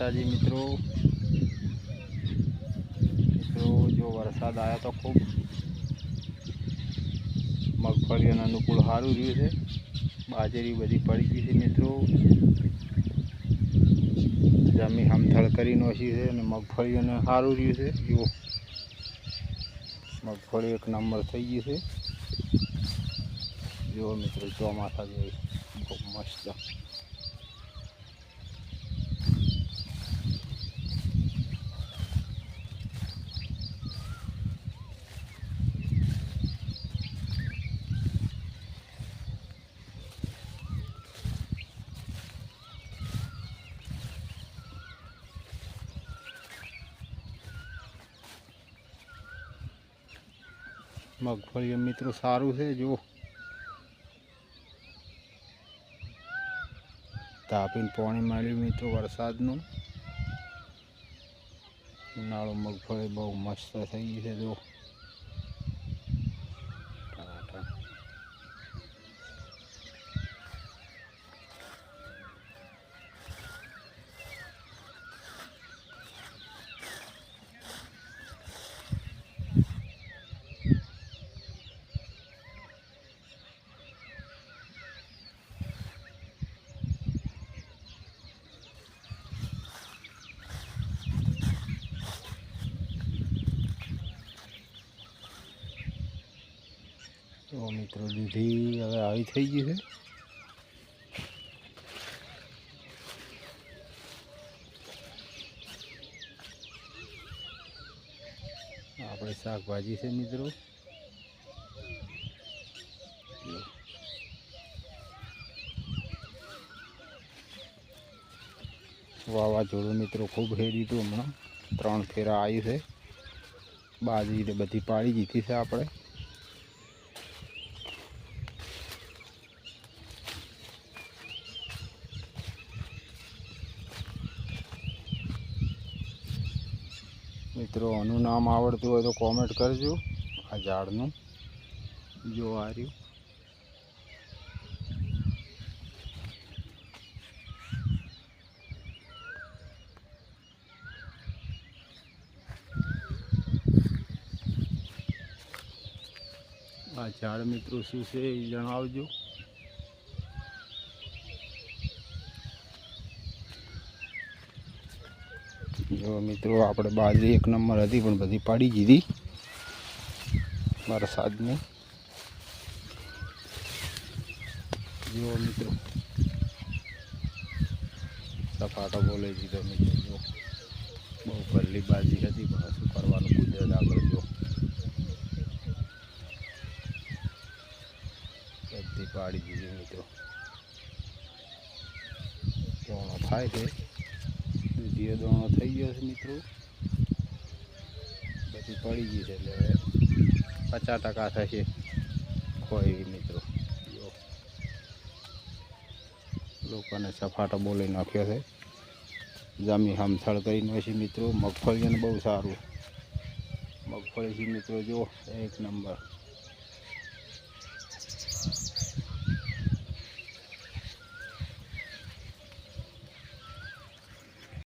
માતાજી, મિત્રો. મિત્રો, જો વરસાદ આવ્યો તો ખૂબ મગફળીઓને અનુકૂળ સારું રહ્યું છે. બાજરી બધી પડી ગઈ છે, મિત્રો. જમી હમથળ કરી નોશી છે અને મગફળીઓને સારું રહ્યું છે. જુઓ. મગફળી એક નંબર થઈ ગઈ છે. જુઓ, મિત્રો ચોમાસા જેવી ખૂબ મસ્ત મગફળી મિત્રો સારું છે જો તાપીને પાણી મળ્યું મિત્રો વરસાદનું. ઉનાળો મગફળી બહુ મસ્ત થઈ ગઈ છે જો તો મિત્રો દૂધી હવે આવી થઈ ગઈ છે. આપણે શાકભાજી છે મિત્રો. વાવાઝોડું મિત્રો ખૂબ હેરી હતું હમણાં. ત્રણ ફેરા આવ્યું છે. બાજરી બધી પાડી દીધી છે આપણે. મિત્રો, આનું નામ આવડતું હોય તો કોમેન્ટ કરજો. આ ઝાડનું. જો આ રહ્યું. આ ઝાડ મિત્રો શું છે એ જણાવજો. જો મિત્રો, આપણે બાજરી એક નંબર હતી, પણ બધી પાડી દીધી. વરસાદની જુઓ મિત્રો. સપાટો બોલે દીધો મિત્રો, જો. બહુ પહેલી બાજી હતી, પણ શું કરવાનું કુદરત આગળ જો. બધી પાડી દીધી મિત્રો. દોણો થાય છે? દૂધીઓ દોણો થઈ ગયો છે મિત્રો. બધી પડી ગઈ છે એટલે પચાસ ટકા થશે. કોઈ મિત્રો. લોકોને સફાટો બોલી નાખ્યો છે. જમી હમથળ કરીને છે મિત્રો. મગફળીને બહુ સારું. મગફળી મિત્રો, જો. એક નંબર.